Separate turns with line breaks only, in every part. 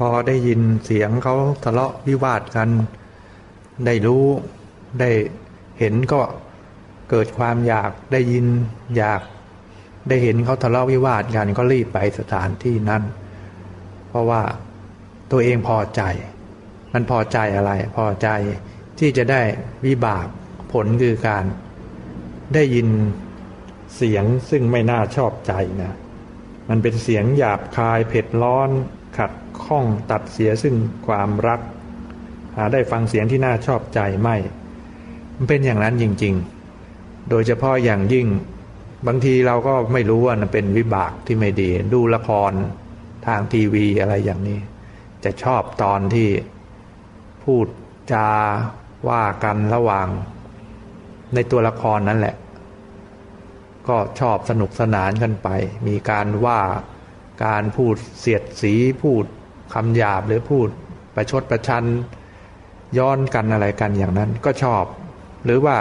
พอได้ยินเสียงเขาทะเลาะวิวาทกัน ได้รู้ได้เห็นก็เกิดความอยากได้ยินอยากได้เห็นเขาทะเลาะวิวาทกันก็รีบไปสถานที่นั้น เพราะว่าตัวเองพอใจ มันพอใจอะไร พอใจที่จะได้วิบากผลคือการได้ยินเสียงซึ่งไม่น่าชอบใจนะ มันเป็นเสียงหยาบคายเผ็ดร้อนขัด ข้องตัดเสียซึ่งความรัก หาได้ฟังเสียงที่น่าชอบใจไม่ มันเป็นอย่างนั้นจริง ๆ โดยเฉพาะอย่างยิ่ง บางทีเราก็ไม่รู้ว่าเป็นวิบากที่ไม่ดี ดูละครทางทีวีอะไรอย่างนี้ จะชอบตอนที่พูดจาว่ากันระหว่าง ในตัวละครนั่นแหละ ก็ชอบสนุกสนานกันไป มีการว่าการพูดเสียดสีพูด คำหยาบหรือพูดประชดประชันย้อนกันอะไรกันอย่างนั้นก็ชอบ หรือว่า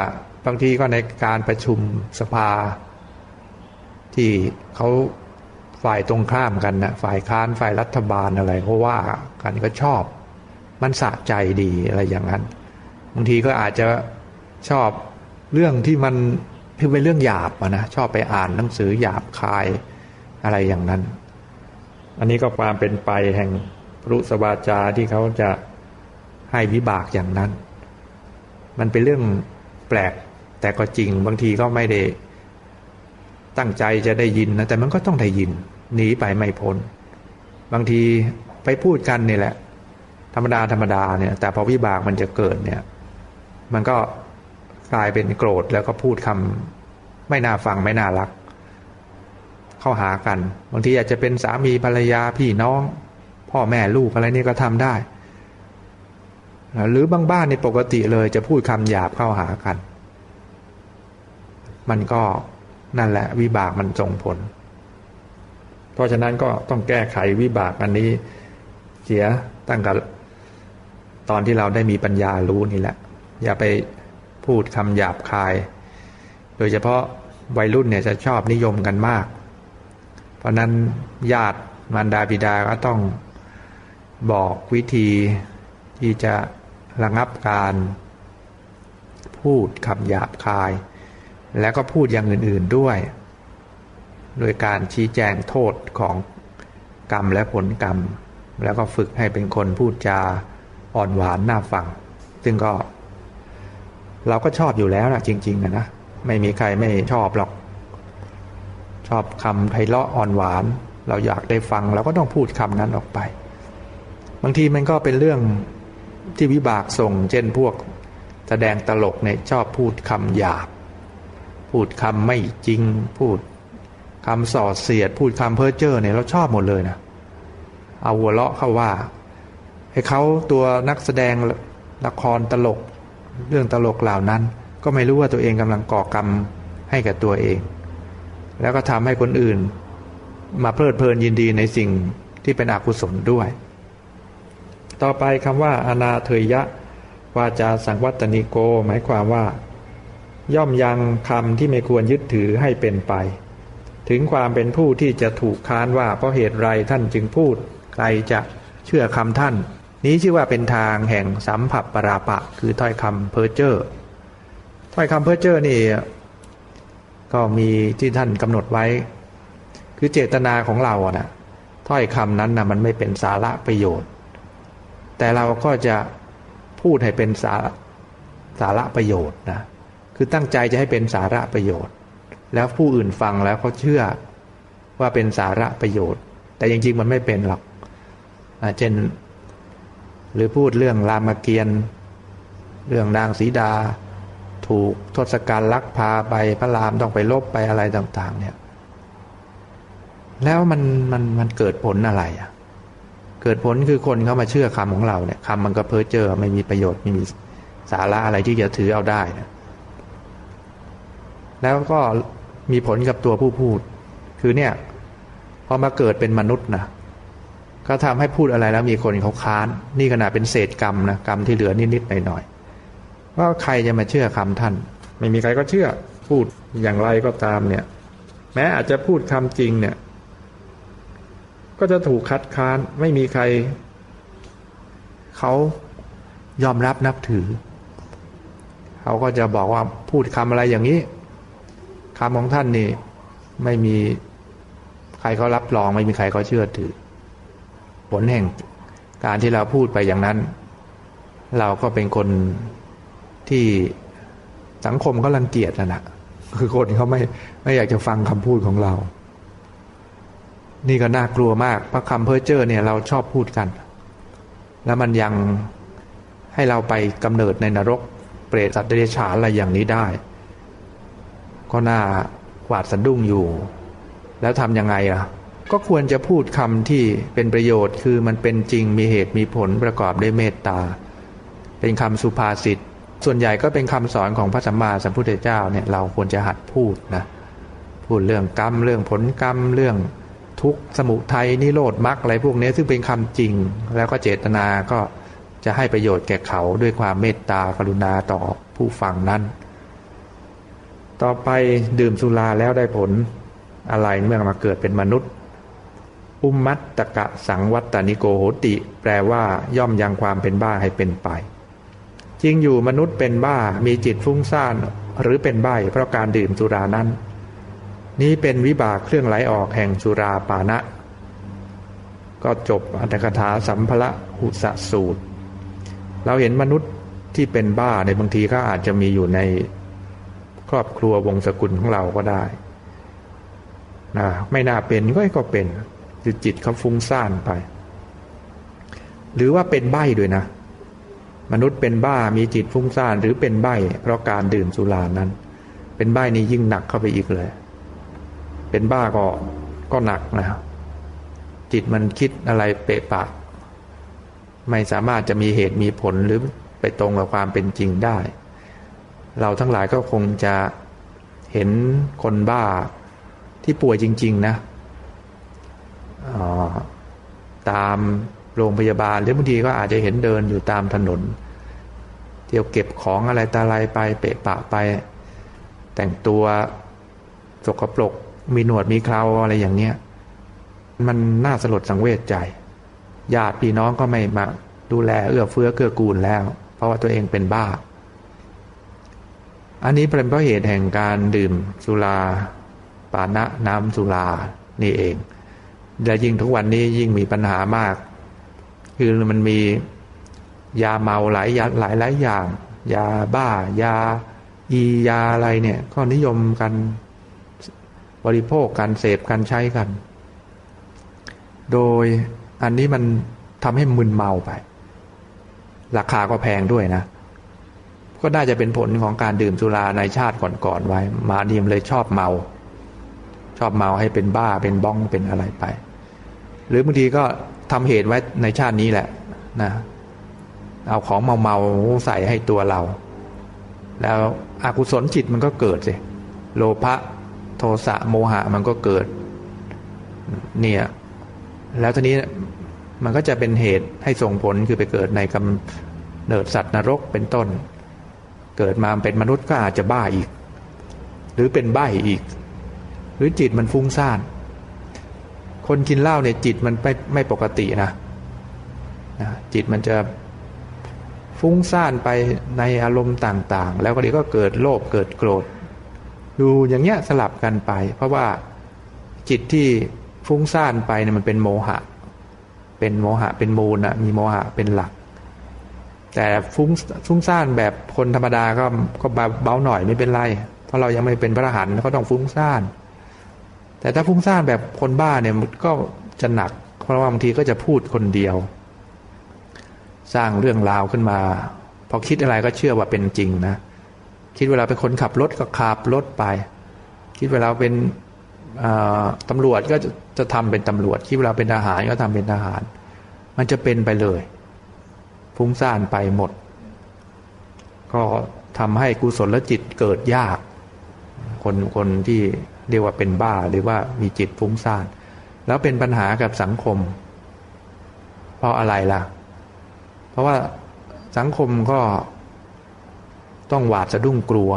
บางทีก็ในการประชุมสภา ที่เขาฝ่ายตรงข้ามกันนะฝ่ายค้านฝ่ายรัฐบาลอะไรเขาว่ากันก็ชอบ มันสะใจดีอะไรอย่างนั้นบางทีก็อาจจะชอบเรื่องที่มันคือเป็นเรื่องหยาบนะชอบไปอ่านหนังสือหยาบคายอะไรอย่างนั้น อันนี้ก็ความเป็นไปแห่ง รุสวาจาที่เขาจะให้วิบากอย่างนั้น มันเป็นเรื่องแปลกแต่ก็จริงบางทีก็ไม่ได้ตั้งใจจะได้ยินนะแต่มันก็ต้องได้ยินหนีไปไม่พ้น บางทีไปพูดกันนี่แหละ ธรรมดาธรรมดาเนี่ย แต่พอวิบากมันจะเกิดเนี่ย มันก็กลายเป็นโกรธแล้วก็พูดคำไม่น่าฟังไม่น่ารัก เข้าหากัน บางทีอาจจะเป็นสามีภรรยาพี่น้อง พ่อแม่ลูกอะไรนี่ก็ทำได้ หรือบางบ้านในปกติเลยจะพูดคำหยาบเข้าหากัน มันก็นั่นแหละ วิบากมันส่งผล เพราะฉะนั้นก็ต้องแก้ไขวิบากอันนี้เสียตั้งแต่ตอนที่เราได้มีปัญญารู้นี่แหละ อย่าไปพูดคำหยาบคาย โดยเฉพาะวัยรุ่นเนี่ยจะชอบนิยมกันมาก เพราะนั้นญาติมารดาบิดาก็ต้อง บอกวิธีที่จะระงับการพูดคำหยาบคาย แล้วก็พูดอย่างอื่น ๆด้วย โดยการชี้แจงโทษของกรรมและผลกรรม แล้วก็ฝึกให้เป็นคนพูดจาอ่อนหวานน่าฟัง ซึ่งก็ เราก็ชอบอยู่แล้วนะจริงๆนะนะ ไม่มีใครไม่ชอบหรอก ชอบคำไพเราะอ่อนหวาน เราอยากได้ฟังเราก็ต้องพูดคำนั้นออกไป บางทีมันก็เป็นเรื่องที่วิบากส่ง เช่นพวกแสดงตลกเนี่ยชอบพูดคำหยาบ พูดคำไม่จริง พูดคำส่อเสียด พูดคำเพ้อเจ้อเนี่ยเราชอบหมดเลยนะเอาหัวเราะเข้าว่า ให้เขาตัวนักแสดงละครตลก เรื่องตลกเหล่านั้น ก็ไม่รู้ว่าตัวเองกำลังก่อกรรมให้กับตัวเอง แล้วก็ทำให้คนอื่น มาเพลิดเพลินยินดีในสิ่งที่เป็นอกุศลด้วย ต่อไปคำว่า อนาเทยะวาจาสังวัตนิโก หมายความว่า ย่อมยังคำที่ไม่ควรยึดถือให้เป็นไป ถึงความเป็นผู้ที่จะถูกค้านว่าเพราะเหตุไรท่านจึงพูด ใครจะเชื่อคำท่าน นี้ชื่อว่าเป็นทางแห่งสัมผัสปราปะ คือถ้อยคำเพ้อเจ้อถ้อยคำเพ้อเจ้อนี่ ก็มีที่ท่านกำหนดไว้ คือเจตนาของเราอะนะถ้อยคำนั้นนะมันไม่เป็นสาระประโยชน์ แต่เราก็จะพูดให้เป็นสาสาระประโยชน์นะคือตั้งใจจะให้เป็นสาระประโยชน์ แล้วผู้อื่นฟังแล้วเขาเชื่อว่าเป็นสาระประโยชน์ แต่จริงๆมันไม่เป็นหรอกเช่น หรือพูดเรื่องรามเกียรติ์เรื่องนางสีดา ถูกทศกัณฐ์ลักพาไปพระรามต้องไปลบไปอะไรต่าง ๆ เนี่ย แล้วมันมันมันเกิดผลอะไรอะ เกิดผลคือคนเขามาเชื่อคำของเราเนี่ยคำมันก็เพ้อเจอไม่มีประโยชน์ไม่มีสาระอะไรที่จะถือเอาได้นะแล้วก็มีผลกับตัวผู้พูด คือเนี่ยพอมาเกิดเป็นมนุษย์นะก็ทำให้พูดอะไรแล้วมีคนเขาค้าน นี่ขนาดเป็นเศษกรรมนะกรรมที่เหลือนิดๆหน่อยๆว่าใครจะมาเชื่อคำท่าน ไม่มีใครก็เชื่อพูดอย่างไรก็ตามเนี่ย แม้อาจจะพูดคำจริงเนี่ย ก็จะถูกคัดค้านไม่มีใคร เขายอมรับนับถือ เขาก็จะบอกว่าพูดคำอะไรอย่างนี้คำของท่านนี่ไม่มีใครเขารับรอง ไม่มีใครเขาเชื่อถือ ผลแห่งการที่เราพูดไปอย่างนั้น เราก็เป็นคนที่สังคมก็รังเกียจนะนะคือคนเขาไม่ไม่อยากจะฟังคำพูดของเรา นี่ก็น่ากลัวมากพระคำเพ้อเจ้อเนี่ยเราชอบพูดกัน แล้วมันยังให้เราไปกำเนิดในนรก เปรตสัตว์เดรัจฉานอะไรอย่างนี้ได้ ก็น่าหวาดสะดุ้งอยู่ แล้วทำยังไงอะ ก็ควรจะพูดคำที่เป็นประโยชน์คือมันเป็นจริงมีเหตุมีผลประกอบด้วยเมตตา เป็นคำสุภาษิตส่วนใหญ่ก็เป็นคำสอนของพระสัมมาสัมพุทธเจ้าเนี่ยเราควรจะหัดพูดนะพูดเรื่องกรรมเรื่องผลกรรมเรื่อง ทุกสมุทัยนิโรธมรรคอะไรพวกนี้ซึ่งเป็นคำจริง แล้วก็เจตนาก็จะให้ประโยชน์แก่เขาด้วยความเมตตากรุณาต่อผู้ฟังนั้น ต่อไปดื่มสุราแล้วได้ผลอะไรเมื่อมาเกิดเป็นมนุษย์ อุมมัตตกะสังวัตตนิโกโหติ แปลว่าย่อมยังความเป็นบ้าให้เป็นไป จริงอยู่มนุษย์เป็นบ้ามีจิตฟุ้งซ่านหรือเป็นใบ้เพราะการดื่มสุรานั้น นี้เป็นวิบากเครื่องไหลออกแห่งสุราปานะ ก็จบอัตถกถาสัมภะหุสสูตร เราเห็นมนุษย์ที่เป็นบ้าในบางทีก็อาจจะมีอยู่ในครอบครัววงศกุลของเราก็ได้นะไม่น่าเป็นก็ก็เป็นคือจิตเขาฟุ้งซ่านไป หรือว่าเป็นใบ้ด้วยนะ มนุษย์เป็นบ้ามีจิตฟุ้งซ่านหรือเป็นใบ้เพราะการดื่มสุรานั้น เป็นใบ้นี้ยิ่งหนักเข้าไปอีกเลย เป็นบ้าก็ก็หนักนะจิตมันคิดอะไรเปะปะ ไม่สามารถจะมีเหตุมีผลหรือไปตรงกับความเป็นจริงได้ เราทั้งหลายก็คงจะเห็นคนบ้าที่ป่วยจริง ๆ นะตามโรงพยาบาลหรือบางทีก็อาจจะเห็นเดินอยู่ตามถนนเที่ยวเก็บของอะไรตาลายไปเปะปะไป แต่งตัวสกปรก มีหนวดมีเคราอะไรอย่างเนี้ยมันน่าสลดสังเวชใจญาติพี่น้องก็ไม่มาดูแลเอื้อเฟื้อเกื้อกูลแล้ว เพราะว่าตัวเองเป็นบ้า อันนี้เป็นเพราะเหตุแห่งการดื่มสุราปานะน้ำสุรานี่เองและยิ่งทุกวันนี้ยิ่งมีปัญหามาก คือมันมียาเมาหลายยาหลายหลายอย่าง ยาบ้ายาอียาอะไรเนี่ย ก็นิยมกัน บริโภคกันเสพกันใช้กัน โดยอันนี้มันทำให้มึนเมาไป ราคาก็แพงด้วยนะ ก็น่าจะเป็นผลของการดื่มสุราในชาติก่อนๆไว้ มาดีมเลยชอบเมา ชอบเมาให้เป็นบ้าเป็นบ้องเป็นอะไรไป หรือบางทีก็ทำเหตุไว้ในชาตินี้แหละนะเอาของเมาเมาใส่ให้ตัวเรา แล้วอกุศลจิตมันก็เกิดสิโลภะ โทสะโมหะมันก็เกิด เนี่ย แล้วทีนี้มันก็จะเป็นเหตุให้ส่งผลคือไปเกิดในกำเนิดสัตว์นรกเป็นต้น เกิดมาเป็นมนุษย์ก็อาจจะบ้าอีก หรือเป็นใบ้อีก หรือจิตมันฟุ้งซ่าน คนกินเหล้าเนี่ยจิตมันไม่ไม่ปกตินะนะจิตมันจะฟุ้งซ่านไปในอารมณ์ต่าง ๆ แล้วก็เดี๋ยวก็เกิดโลภเกิดโกรธ ดูอย่างเงี้ยสลับกันไป เพราะว่าจิตที่ฟุ้งซ่านไปเนี่ยมันเป็นโมหะ เป็นโมหะเป็นมูลนะมีโมหะเป็นหลัก แต่ฟุ้งฟุ้งซ่านแบบคนธรรมดาก็ก็เบาหน่อยไม่เป็นไร เพราะเรายังไม่เป็นพระอรหันต์ก็ต้องฟุ้งซ่าน แต่ถ้าฟุ้งซ่านแบบคนบ้าเนี่ยมันก็จะหนัก เพราะว่าบางทีก็จะพูดคนเดียว สร้างเรื่องราวขึ้นมา พอคิดอะไรก็เชื่อว่าเป็นจริงนะ คิดเวลาเป็นคนขับรถก็ขับรถไป คิดเวลาเป็นตำรวจก็จะจะทำเป็นตำรวจ คิดเวลาเป็นทหารก็ทำเป็นทหาร มันจะเป็นไปเลยฟุ้งซ่านไปหมด ก็ทำให้กุศลจิตเกิดยาก คนคนที่เรียกว่าเป็นบ้าหรือว่ามีจิตฟุ้งซ่าน แล้วเป็นปัญหากับสังคม เพราะอะไรล่ะ เพราะว่าสังคมก็ ต้องหวาดสะดุ้งกลัว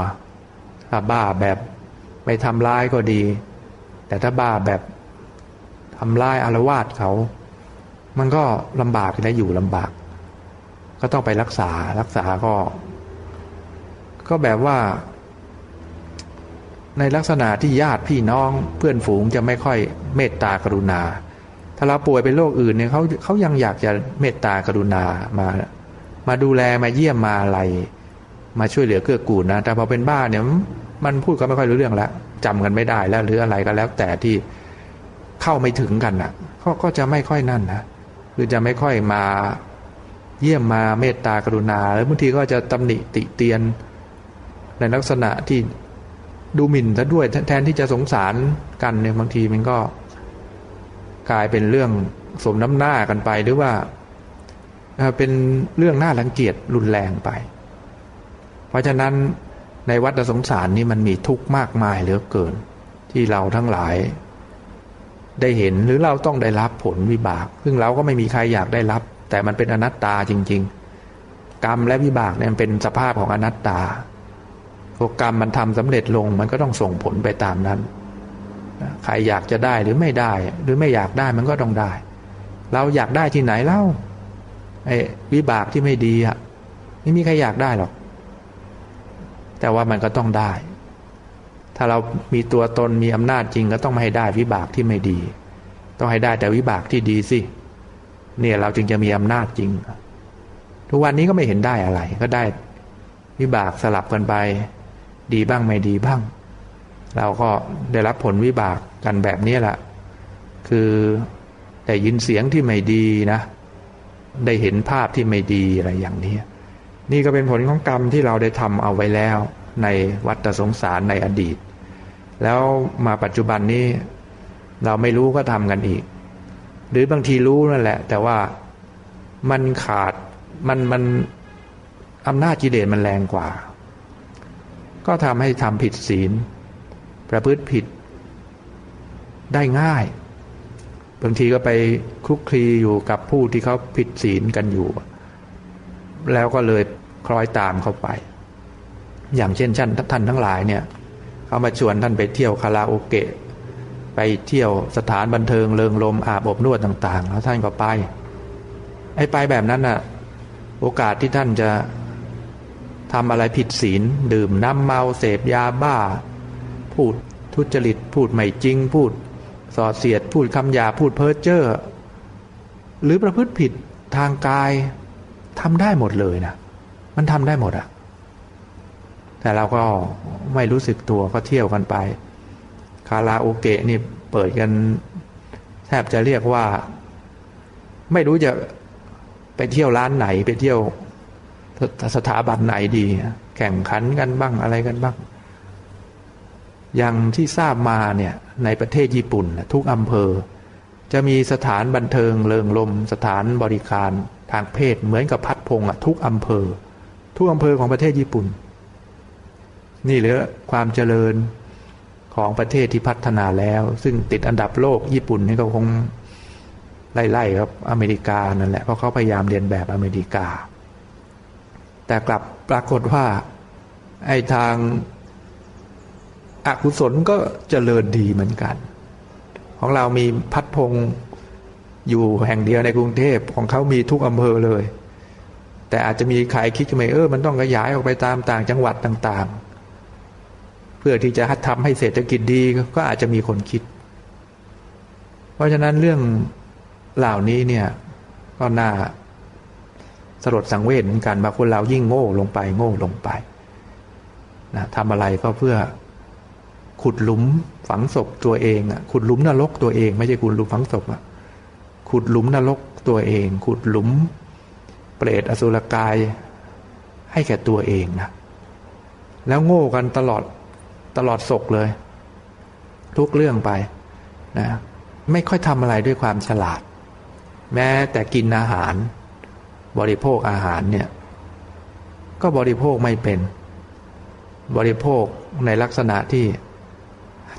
ถ้าบ้าแบบไม่ทำร้ายก็ดี แต่ถ้าบ้าแบบทำร้ายอารวาสเขา มันก็ลำบากและอยู่ลำบาก ก็ต้องไปรักษารักษาก็ ก็แบบว่า ในลักษณะที่ญาติพี่น้องเพื่อนฝูงจะไม่ค่อยเมตตากรุณา ถ้าเราป่วยเป็นโรคอื่นเนี่ยเขาเขายังอยากจะเมตตากรุณามา มาดูแลมาเยี่ยมมาอะไร มาช่วยเหลือเกื้อกูลนะ แต่พอเป็นบ้าเนี่ยมันพูดก็ไม่ค่อยรู้เรื่องแล้วจำกันไม่ได้แล้วหรืออะไรก็แล้ว แต่ที่เข้าไม่ถึงกันอะเขาก็จะไม่ค่อยนั่นนะคือจะไม่ค่อยมาเยี่ยมมาเมตตากรุณา แล้วบางทีก็จะตำหนิติเตียน ในลักษณะที่ดูหมิ่นซะด้วยแทนที่จะสงสารกันเนี่ยบางทีมันก็ กลายเป็นเรื่องสมน้ำหน้ากันไปหรือว่าเป็นเรื่องหน่ารังเกียจรุนแรงไป เพราะฉะนั้นในวัฏสงสารนี่มันมีทุกข์มากมายเหลือเกิน ที่เราทั้งหลาย ได้เห็นหรือเราต้องได้รับผลวิบาก ซึ่งเราก็ไม่มีใครอยากได้รับ แต่มันเป็นอนัตตาจริง ๆ กรรมและวิบากเนี่ยเป็นสภาพของอนัตตาพอกรรมมันทำสำเร็จลงมันก็ต้องส่งผลไปตามนั้น ใครอยากจะได้หรือไม่ได้ หรือไม่อยากได้มันก็ต้องได้ เราอยากได้ที่ไหนเล่าไอ้วิบากที่ไม่ดีอะไม่มีใครอยากได้หรอก แต่ว่ามันก็ต้องได้ ถ้าเรามีตัวตนมีอำนาจจริงก็ต้องไม่ให้ได้วิบากที่ไม่ดี ต้องให้ได้แต่วิบากที่ดีสิเนี่ยเราจึงจะมีอำนาจจริง ทุกวันนี้ก็ไม่เห็นได้อะไร ก็ได้วิบากสลับกันไป ดีบ้างไม่ดีบ้าง เราก็ได้รับผลวิบากกันแบบนี้แหละคือได้ยินเสียงที่ไม่ดีนะ ได้เห็นภาพที่ไม่ดีอะไรอย่างนี้ นี่ก็เป็นผลของกรรมที่เราได้ทำเอาไว้แล้ว ในวัฏสงสารในอดีต แล้วมาปัจจุบันนี้เราไม่รู้ก็ทำกันอีก หรือบางทีรู้นั่นแหละ แต่ว่ามันขาดมันมันอำนาจกิเลสมันแรงกว่า ก็ทำให้ทำผิดศีล ประพฤติผิดได้ง่าย บางทีก็ไปคลุกคลีอยู่กับผู้ที่เขาผิดศีลกันอยู่ แล้วก็เลย คล้อยตามเข้าไป อย่างเช่นท่านท่านทั้งหลายเนี่ยเขามาชวนท่านไปเที่ยวคาราโอเกะ ไปเที่ยวสถานบันเทิงเริงลมอาบอบนวดต่างๆ แล้วท่านก็ไป ไอ้ไปแบบนั้นน่ะ โอกาสที่ท่านจะทำอะไรผิดศีล ดื่มน้ำเมาเสพยาบ้า พูดทุจริตพูดไม่จริง พูดสอดเสียดพูดคำหยาพูดเพ้อเจ้อหรือประพฤติผิดทางกายทำได้หมดเลยนะ มันทำได้หมดอะแต่เราก็ไม่รู้สึกตัวก็เที่ยวกันไป คาราโอเกะนี่เปิดกัน แทบจะเรียกว่า ไม่รู้จะไปเที่ยวร้านไหน ไปเที่ยวสถาบันไหนดี แข่งขันกันบ้างอะไรกันบ้าง อย่างที่ทราบมาเนี่ยในประเทศญี่ปุ่น ทุกอำเภอ จะมีสถานบันเทิงเริงลม สถานบริการทางเพศเหมือนกับพัดพงอะทุกอำเภอ ทุกอำเภอของประเทศญี่ปุ่น นี่เหลือความเจริญของประเทศที่พัฒนาแล้ว ซึ่งติดอันดับโลกญี่ปุ่นนี่ก็คงไล่ๆครับอเมริกานั่นแหละเพราะเขาพยายามเรียนแบบอเมริกา แต่กลับปรากฏว่าไอ้ทางอากุศลก็เจริญดีเหมือนกัน ของเรามีพัดพงอยู่แห่งเดียวในกรุงเทพของเขามีทุกอำเภอเลย แต่อาจจะมีใครคิดขึ้นมาเออมันต้องขยายออกไปตามต่างจังหวัดต่างๆ เพื่อที่จะทำให้เศรษฐกิจดีก็อาจจะมีคนคิด เพราะฉะนั้นเรื่องเหล่านี้เนี่ยก็น่าสลดสังเวชเหมือนกันบางคนเรายิ่งโง่ลงไปโง่ลงไปนะทำอะไรก็เพื่อขุดหลุมฝังศพตัวเองอะขุดหลุมนรกตัวเอง ไม่ใช่ขุดหลุมฝังศพอะขุดหลุมนรกตัวเอง ขุดหลุม เปรตอสุรกาย ให้แก่ตัวเองนะ แล้วโง่กันตลอดตลอดศกเลย ทุกเรื่องไปนะไม่ค่อยทำอะไรด้วยความฉลาด แม้แต่กินอาหาร บริโภคอาหารเนี่ย ก็บริโภคไม่เป็น บริโภคในลักษณะที่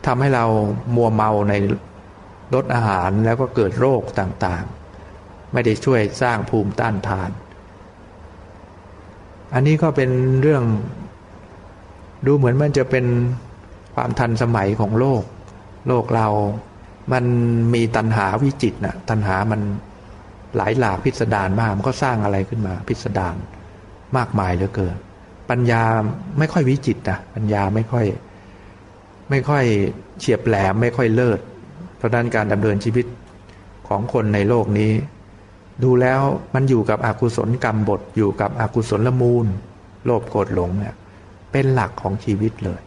ทำให้เรามัวเมาในรสอาหารแล้วก็เกิดโรคต่างๆ ไม่ได้ช่วยสร้างภูมิต้านทาน อันนี้ก็เป็นเรื่องดูเหมือนมันจะเป็นความทันสมัยของโลก โลกเรา มันมีตัณหาวิจิตนะตัณหามันหลายหลากพิสดารมาก มันก็สร้างอะไรขึ้นมา พิสดารมากมายเหลือเกิน ปัญญาไม่ค่อยวิจิตนะปัญญาไม่ค่อย ไม่ค่อยเฉียบแหลมไม่ค่อยเลิศ เพราะนั้นการดำเนินชีวิตของคนในโลกนี้ ดูแล้วมันอยู่กับอกุศลกรรมบทอยู่กับอกุศลละมูล โลภโกรธหลงเนี่ยเป็นหลักของชีวิตเลย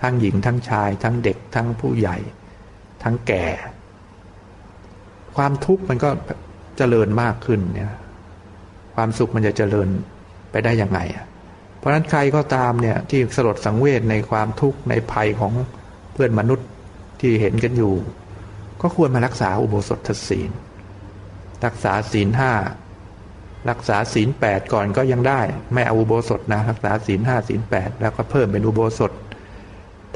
ทั้งหญิงทั้งชาย ทั้งเด็กทั้งผู้ใหญ่ ทั้งแก่ ความทุกข์มันก็เจริญมากขึ้นเนี่ยความสุขมันจะเจริญไปได้ยังไงอะเพราะฉะนั้นใครก็ตามเนี่ยที่สลดสังเวชในความทุกข์ในภัยของเพื่อนมนุษย์ที่เห็นกันอยู่ ก็ควรมารักษาอุโบสถศีล รักษาศีลห้ารักษาศีลแปดก่อนก็ยังได้ ไม่เอาอุโบสถนะรักษาศีลห้าศีลแปดแล้วก็เพิ่มเป็นอุโบสถ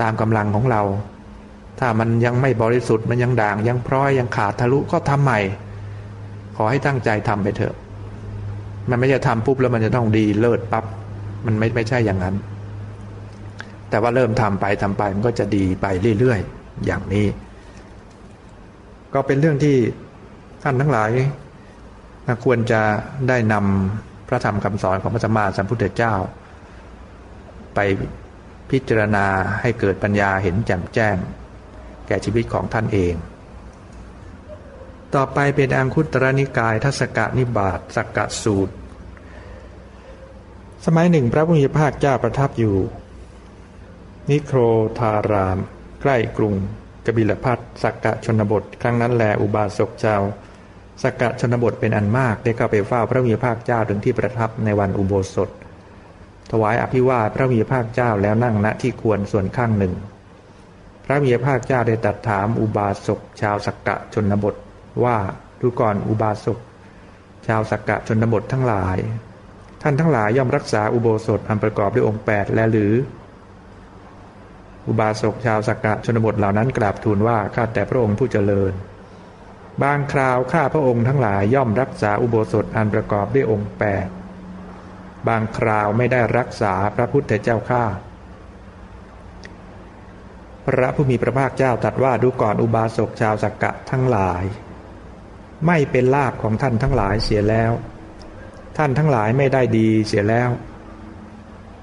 ตามกำลังของเรา ถ้ามันยังไม่บริสุทธิ์มันยังด่างยังพร้อยยังขาดทะลุก็ทำใหม่ ขอให้ตั้งใจทำไปเถอะ มันไม่ใช่ทำปุ๊บแล้วมันจะต้องดีเลิศปับ๊บมันไม่ไม่ใช่อย่างนั้น แต่ว่าเริ่มทำไปทำไปมันก็จะดีไปเรื่อยๆอย่างนี้ ก็เป็นเรื่องที่ ท่านทั้งหลายควรจะได้นำพระธรรมคำสอนของพระสัมมาสัมพุทธเจ้า ไปพิจารณาให้เกิดปัญญาเห็นแจ่มแจ้ง แก่ชีวิตของท่านเอง ต่อไปเป็นอังคุตรนิกายทัศกนิบาตสักกะสูตร สมัยหนึ่งพระพุทธภาคเจ้าประทับอยู่ นิโครธาราม ใกล้กรุงกบิลพัทสักกะชนบท ครั้งนั้นแลอุบาสกชาว สักกะชนบทเป็นอันมากได้เข้าไปเฝ้าพระมีภาคเจ้าถึงที่ประทับในวันอุโบสถ ถวายอภิวาทพระมีภาคเจ้าแล้วนั่งณที่ควรส่วนข้างหนึ่ง พระมีภาคเจ้าได้ตัดถามอุบาสกชาวสักกะชนบทว่าดูก่อนอุบาสกชาวสักกะชนบททั้งหลาย ท่านทั้งหลายย่อมรักษาอุโบสถอันประกอบด้วยองค์ 8 และหรือ อุบาสกชาวสักกะชนบทเหล่านั้นกราบทูลว่าข้าแต่พระองค์ผู้เจริญ บางคราวข้าพระองค์ทั้งหลายย่อมรักษาอุโบสถอันประกอบด้วยองค์8บางคราวไม่ได้รักษาพระพุทธเจ้าข้าพระผู้มีพระภาคเจ้าตรัสว่าดูก่อนอุบาสกชาวสักกะทั้งหลาย ไม่เป็นลาภของท่านทั้งหลายเสียแล้ว ท่านทั้งหลายไม่ได้ดีเสียแล้ว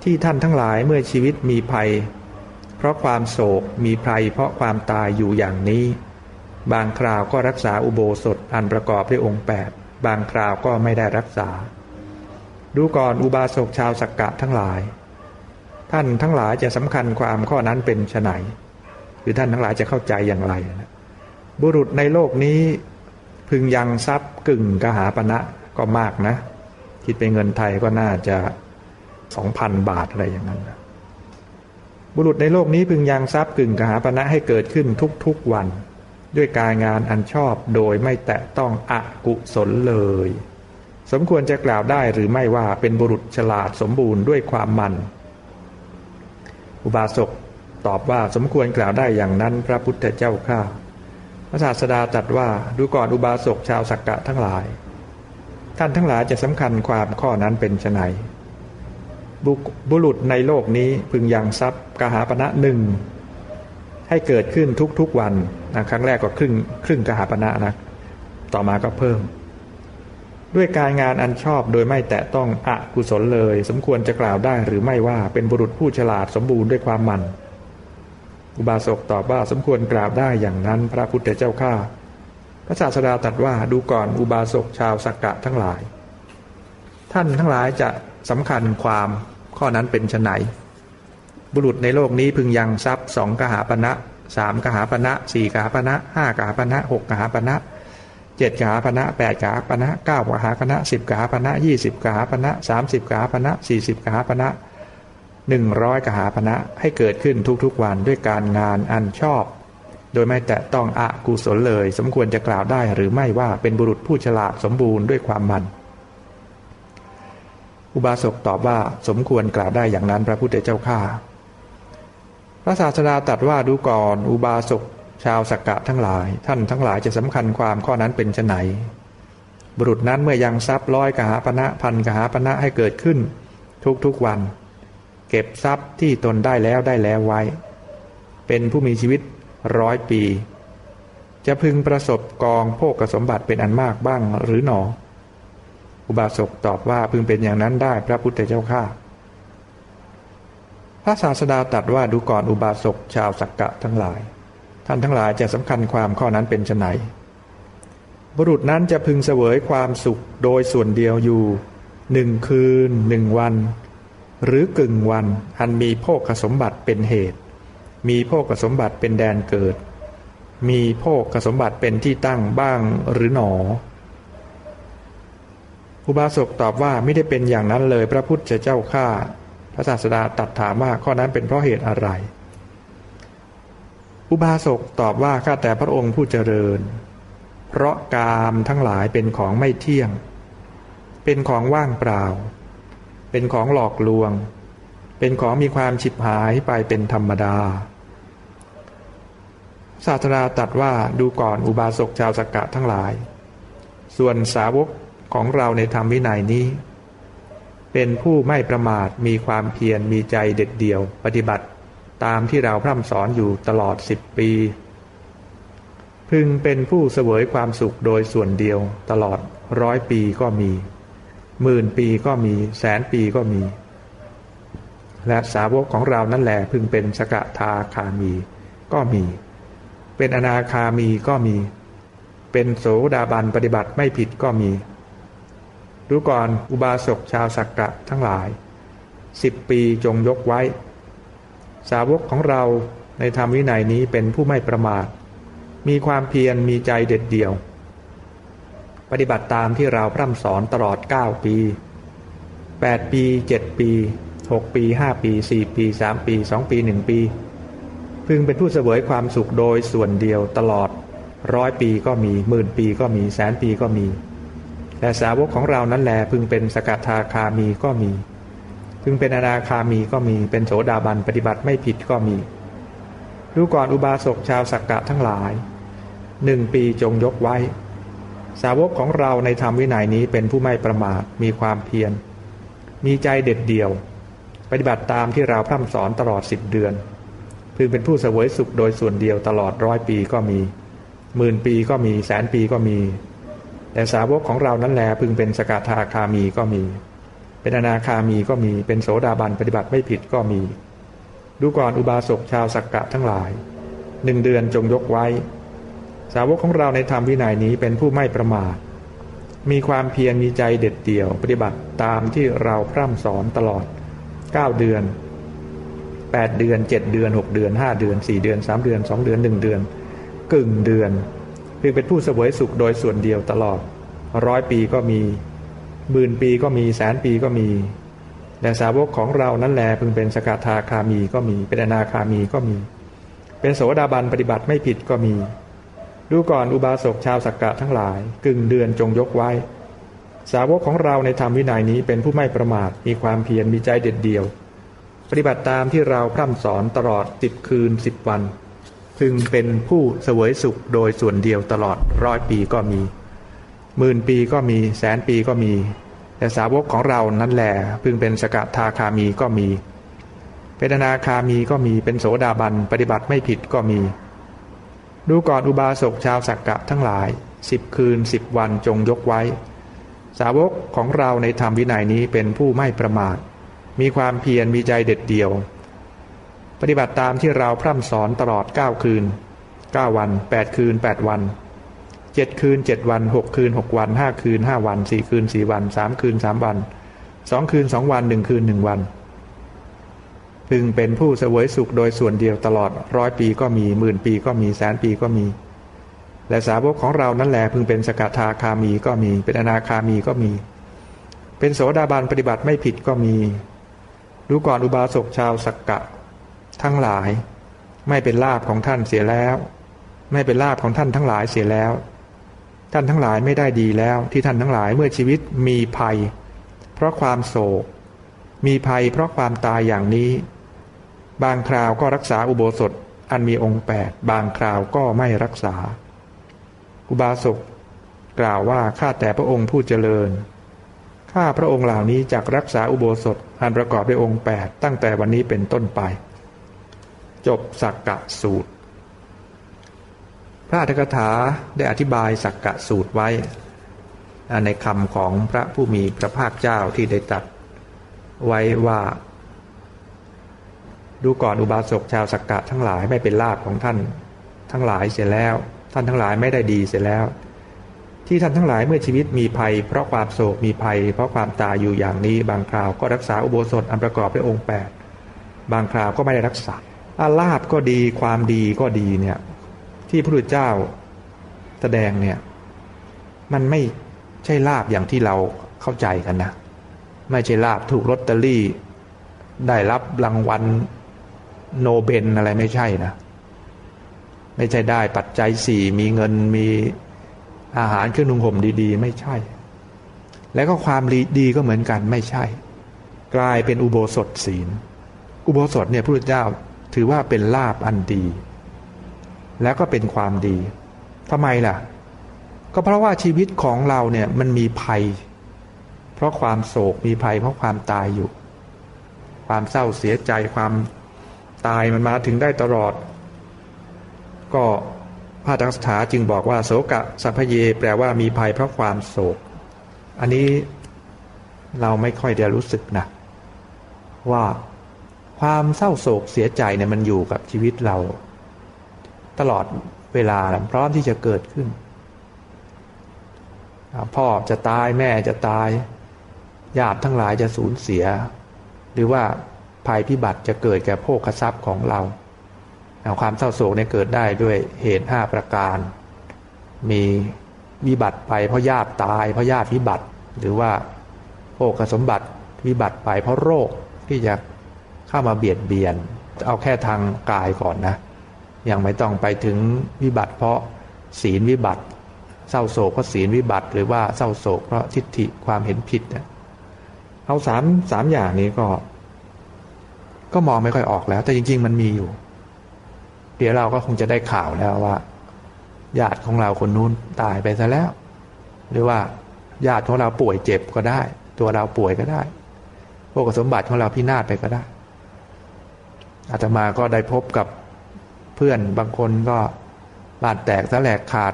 ที่ท่านทั้งหลายเมื่อชีวิตมีภัย เพราะความโศกมีภัยเพราะความตายอยู่อย่างนี้ บางคราวก็รักษาอุโบสถอันประกอบด้วยองค์แปดบางคราวก็ไม่ได้รักษา ดูก่อนอุบาสกชาวสักกะทั้งหลาย ท่านทั้งหลายจะสำคัญความข้อนั้นเป็นไฉนคือท่านทั้งหลายจะเข้าใจอย่างไรนะบุรุษในโลกนี้พึงยังทรัพย์กึ่งกหาปณะก็มากนะ คิดเป็นเงินไทยก็น่าจะสองพันบาทอะไรอย่างนั้นนะบุรุษในโลกนี้พึงยังทรัพย์กึ่งกหาปณะให้เกิดขึ้นทุกๆวัน ด้วยการงานอันชอบโดยไม่แตะต้องอกุศลเลย สมควรจะกล่าวได้หรือไม่ว่าเป็นบุรุษฉลาดสมบูรณ์ด้วยความมัน อุบาสกตอบว่าสมควรกล่าวได้อย่างนั้นพระพุทธเจ้าข้าพระศาสดาตรัสว่าดูก่อนอุบาสกชาวสักกะทั้งหลาย ท่านทั้งหลายจะสำคัญความข้อนั้นเป็นไนบุรุษในโลกนี้พึงยังทรัพย์กหาปณะหนึ่ง ให้เกิดขึ้นทุกๆวันนะครั้งแรกก็ครึ่งครึ่งกหาปณะนะต่อมาก็เพิ่ม ด้วยการงานอันชอบโดยไม่แตะต้องอกุศลเลย สมควรจะกล่าวได้หรือไม่ว่าเป็นบุรุษผู้ฉลาดสมบูรณ์ด้วยความมันอุบาสกตอบว่าสมควรกราบได้อย่างนั้นพระพุทธเจ้าข้าพระศาสดาตรัสว่าดูก่อนอุบาสกชาวสักกะทั้งหลาย ท่านทั้งหลายจะสำคัญความข้อนั้นเป็นไน บุรุษในโลกนี้พึงยังทรัพย์สองกหาปณะสามกหาปณะสี่กหาปณะห้ากหาปณะหกกหาปณะเจ็ดกหาปณะแปดกหาปณะเก้ากหาปณะสิบกหาปณะยี่สิบกหาปณะสามสิบกหาปณะสี่สิบกหาปณะหนึ่งร้อยกหาพนะให้เกิดขึ้นทุกๆวันด้วยการงานอันชอบ โดยไม่แตะต้องอกุศลเลย สมควรจะกล่าวได้หรือไม่ว่าเป็นบุรุษผู้ฉลาดสมบูรณ์ด้วยความมันอุบาสกตอบว่าสมควรกล่าวได้อย่างนั้นพระพุทธเจ้าข้า พระศาสดาตรัสว่าดูก่อนอุบาสกชาวสักกะทั้งหลาย ท่านทั้งหลายจะสำคัญความข้อนั้นเป็นไนบุรุษนั้นเมื่อยังทรัพย์ร้อยกหาปณะพันกหาปณะให้เกิดขึ้น ทุกๆวัน เก็บทรัพย์ที่ตนได้แล้วได้แล้วไว้ เป็นผู้มีชีวิตร้อยปี จะพึงประสบกองโภกสมบัติเป็นอันมากบ้างหรือหนอ อุบาสกตอบว่าพึงเป็นอย่างนั้นได้พระพุทธเจ้าข้า พระศาสดาตรัสว่าดูก่อนอุบาสกชาวสักกะทั้งหลาย ท่านทั้งหลายจะสำคัญความข้อนั้นเป็นไนบุรุษนั้นจะพึงเสวยความสุขโดยส่วนเดียวอยู่หนึ่งคืนหนึ่งวัน หรือกึ่งวันอันมีโภคสมบัติเป็นเหตุ มีโภคสมบัติเป็นแดนเกิด มีโภคสมบัติเป็นที่ตั้งบ้างหรือหนอ อุบาสกตอบว่าไม่ได้เป็นอย่างนั้นเลยพระพุทธเจ้าข้า พระศาสดาตัดถามว่าข้อนั้นเป็นเพราะเหตุอะไร อุบาสกตอบว่าข้าแต่พระองค์ผู้เจริญ เพราะกามทั้งหลายเป็นของไม่เที่ยง เป็นของว่างเปล่า เป็นของหลอกลวง เป็นของมีความฉิบหายไปเป็นธรรมดาศาสดาตัดว่าดูก่อนอุบาสกชาวสกกะทั้งหลาย ส่วนสาวกของเราในธรรมวินัยนี้ เป็นผู้ไม่ประมาทมีความเพียรมีใจเด็ดเดี่ยว ปฏิบัติ ตามที่เราพร่ำสอนอยู่ตลอดสิบปี พึงเป็นผู้เสวยความสุขโดยส่วนเดียวตลอดร้อยปีก็มีหมื่นปีก็มีแสนปีก็มี และสาวกของเรานั่นแหละพึงเป็นสกทาคามีก็มี เป็นอนาคามีก็มี เป็นโสดาบันปฏิบัติไม่ผิดก็มี ดูก่อนอุบาสกชาวสักกะทั้งหลายสิบปีจงยกไว้ สาวกของเราในธรรมวินัยนี้เป็นผู้ไม่ประมาท มีความเพียรมีใจเด็ดเดี่ยว ปฏิบัติตามที่เราพร่ำสอนตลอด 9 ปี 8 ปี 7 ปี 6 ปี 5 ปี 4 ปี 3 ปี 2 ปี 1 ปี พึงเป็นผู้เสวยความสุขโดยส่วนเดียวตลอดร้อยปีก็มีหมื่นปีก็มีแสนปีก็มี แต่สาวกของเรานั้นแหลพึงเป็นสกัทาคามีก็มี พึงเป็นอนาคามีก็มี เป็นโสดาบันปฏิบัติไม่ผิดก็มีดูก่อนอุบาสกชาวสักกะทั้งหลายหนึ่งปีจงยกไว้ สาวกของเราในธรรมวินัยนี้เป็นผู้ไม่ประมาทมีความเพียร มีใจเด็ดเดี่ยว ปฏิบัติตามที่เราพร่ำสอนตลอดสิบเดือน พึงเป็นผู้เสวยสุขโดยส่วนเดียวตลอดร้อยปีก็มีหมื่นปีก็มีแสนปีก็มี แต่สาวกของเรานั้นแหลพึงเป็นสกทาคามีก็มี เป็นอนาคามีก็มีเป็นโสดาบันปฏิบัติไม่ผิดก็มี ดูก่อนอุบาสกชาวสักกะทั้งหลายหนึ่งเดือนจงยกไว้ สาวกของเราในธรรมวินัยนี้เป็นผู้ไม่ประมาทมีความเพียรมีใจเด็ดเดี่ยว ปฏิบัติตามที่เราพร่ำสอนตลอด 9 เดือน 8 เดือน 7 เดือน 6 เดือน 5 เดือน 4 เดือน 3 เดือน 2 เดือน 1 เดือน กึ่งเดือน พึงเป็นผู้เสวยสุขโดยส่วนเดียวตลอดร้อยปีก็มีหมื่นปีก็มีแสนปีก็มีแต่สาวกของเรานั้นแลพึงเป็นสกทาคามีก็มี เป็นอนาคามีก็มี เป็นโสดาบันปฏิบัติไม่ผิดก็มี ดูก่อนอุบาสกชาวสักกะทั้งหลาย กึ่งเดือนจงยกไว้ สาวกของเราในธรรมวินัยนี้เป็นผู้ไม่ประมาทมีความเพียรมีใจเด็ดเดี่ยว ปฏิบัติตามที่เราพร่ำสอนตลอดสิบคืนสิบวัน พึงเป็นผู้เสวยสุขโดยส่วนเดียวตลอดร้อยปีก็มีหมื่นปีก็มีแสนปีก็มี แต่สาวกของเรานั้นแหละพึงเป็นสกทาคามีก็มี เป็นนาคามีก็มีเป็นโสดาบันปฏิบัติไม่ผิดก็มี ดูก่อนอุบาสกชาวสักกะทั้งหลายสิบคืนสิบวันจงยกไว้ สาวกของเราในธรรมวินัยนี้เป็นผู้ไม่ประมาท มีความเพียรมีใจเด็ดเดี่ยว ปฏิบัติตามที่เราพร่ำสอนตลอดเก้าคืนเก้าวันแปดคืนแปดวันเจ็ดคืนเจ็ดวันหกคืนหกวันห้าคืนห้าวันสี่คืนสี่วันสามคืนสามวันสองคืนสองวันหนึ่งคืนหนึ่งวัน พึงเป็นผู้เสวยสุขโดยส่วนเดียวตลอดร้อยปีก็มีหมื่นปีก็มีแสนปีก็มี และสาวกของเรานั่นแหละพึงเป็นสกทาคามีก็มี เป็นอนาคามีก็มี เป็นโสดาบันปฏิบัติไม่ผิดก็มี ดูก่อนอุบาสกชาวสักกะ ทั้งหลาย ไม่เป็นลาภของท่านเสียแล้ว ไม่เป็นลาภของท่านทั้งหลายเสียแล้ว ท่านทั้งหลายไม่ได้ดีแล้ว ที่ท่านทั้งหลายเมื่อชีวิตมีภัย เพราะความโศก มีภัยเพราะความตายอย่างนี้ บางคราวก็รักษาอุโบสถอันมีองค์แปดบางคราวก็ไม่รักษา อุบาสกกล่าวว่าข้าแต่พระองค์ผู้เจริญข้าพระองค์เหล่านี้จักรักษาอุโบสถอันประกอบด้วยองค์แปดตั้งแต่วันนี้เป็นต้นไป จบสักกะสูตร พระอัตถกถาได้อธิบายสักกะสูตรไว้ ในคำของพระผู้มีพระภาคเจ้าที่ได้ตรัสไว้ว่า ดูก่อนอุบาสกชาวสักกะทั้งหลายไม่เป็นลาภของท่านทั้งหลายเสียแล้ว ท่านทั้งหลายไม่ได้ดีเสียแล้ว ที่ท่านทั้งหลายเมื่อชีวิตมีภัย เพราะความโศกมีภัย เพราะความตายอยู่อย่างนี้ บางคราวก็รักษาอุโบสถอันประกอบด้วยองค์แปดบางคราวก็ไม่ได้รักษา อาลาบก็ดีความดีก็ดีเนี่ย ที่พระพุทธเจ้าแสดงเนี่ย มันไม่ใช่ลาบอย่างที่เราเข้าใจกันนะ ไม่ใช่ลาบถูกลอตเตอรี่ ได้รับรางวัลโนเบลอะไรไม่ใช่นะ ไม่ใช่ได้ปัจจัยสี่มีเงินมีอาหารเครื่องนุ่งห่มดี ๆ ไม่ใช่ แล้วก็ความดีก็เหมือนกันไม่ใช่ กลายเป็นอุโบสถศีล อุโบสถเนี่ยพระพุทธเจ้า ถือว่าเป็นลาบอันดี แล้วก็เป็นความดีทำไมล่ะ ก็เพราะว่าชีวิตของเราเนี่ยมันมีภัย เพราะความโศกมีภัย เพราะความตายอยู่ ความเศร้าเสียใจความตายมันมาถึงได้ตลอด ก็พระตักษาจึงบอกว่า โศกะสัพเพเย แปลว่ามีภัยเพราะความโศก อันนี้เราไม่ค่อยได้รู้สึกนะว่า ความเศร้าโศกเสียใจเนี่ยมันอยู่กับชีวิตเรา ตลอดเวลาพร้อมที่จะเกิดขึ้น พ่อจะตายแม่จะตายญาติทั้งหลายจะสูญเสีย หรือว่าภัยพิบัติจะเกิดแก่โภคทรัพย์ของเรา ความเศร้าโศกเนี่ยเกิดได้ด้วยเหตุห้าประการ มีวิบัติไปเพราะญาติตายเพราะญาติวิบัติ หรือว่าโภคสมบัติวิบัติไปเพราะโรคที่จะ เข้ามาเบียดเบียน เอาแค่ทางกายก่อนนะ ยังไม่ต้องไปถึงวิบัติเพราะศีลวิบัติ เศร้าโศกเพราะศีลวิบัติ หรือว่าเศร้าโศกเพราะทิฏฐิความเห็นผิดเนี่ยเอาสามสามอย่างนี้ก็ ก็มองไม่ค่อยออกแล้ว แต่จริง ๆ มันมีอยู่ เดี๋ยวเราก็คงจะได้ข่าวแล้วว่าญาติของเราคนนู้นตายไปซะแล้ว หรือว่าญาติของเราป่วยเจ็บก็ได้ ตัวเราป่วยก็ได้พวกสมบัติของเราพินาศไปก็ได้ อาตมาก็ได้พบกับเพื่อนบางคนก็บาดแตกสแลกขาด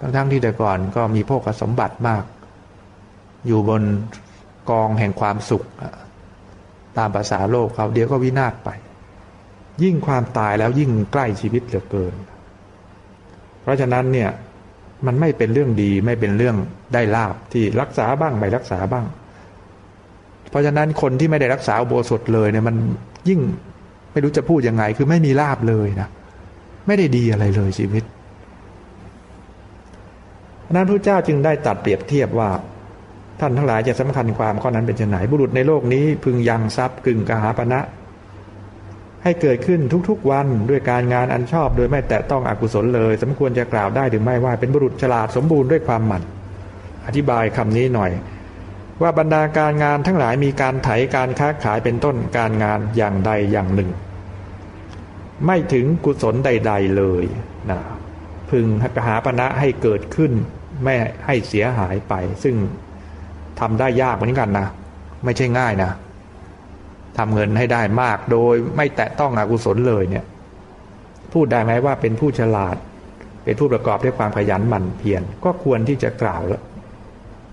ทั้งๆที่แต่ก่อนก็มีพวกสมบัติมาก อยู่บนกองแห่งความสุข ตามภาษาโลกเขาเดี๋ยวก็วินาศไป ยิ่งความตายแล้วยิ่งใกล้ชีวิตเหลือเกิน เพราะฉะนั้นเนี่ยมันไม่เป็นเรื่องดีไม่เป็นเรื่องได้ลาบที่รักษาบ้างไม่รักษาบ้าง เพราะฉะนั้นคนที่ไม่ได้รักษาโบสถเลยเนี่ยมัน ยิ่งไม่รู้จะพูดยังไง คือไม่มีลาบเลยนะไม่ได้ดีอะไรเลยชีวิตนั้นพระเจ้าจึงได้ตัดเปรียบเทียบว่า ท่านทั้งหลายจะสำคัญความข้อนั้นเป็นไหนบุรุษในโลกนี้พึงยังทรัพย์กึ่งกหาปณะให้เกิดขึ้นทุกๆวันด้วยการงานอันชอบ โดยไม่แตะต้องอกุศลเลย สมควรจะกล่าวได้หรือไม่ว่าเป็นบุรุษฉลาดสมบูรณ์ด้วยความหมั่น อธิบายคำนี้หน่อย ว่าบรรดาการงานทั้งหลายมีการไถการค้าขายเป็นต้นการงานอย่างใดอย่างหนึ่ง ไม่ถึงกุศลใด ๆเลยนะพึงหาปณะให้เกิดขึ้น ไม่ให้เสียหายไป ซึ่งทำได้ยากเหมือนกันนะ ไม่ใช่ง่ายนะทำเงินให้ได้มากโดยไม่แตะต้องอกุศลเลยเนี่ย พูดได้ไหมว่าเป็นผู้ฉลาด เป็นผู้ประกอบด้วยความขยันหมั่นเพียรก็ควรที่จะกล่าวแล้ว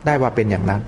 ได้ว่าเป็นอย่างนั้น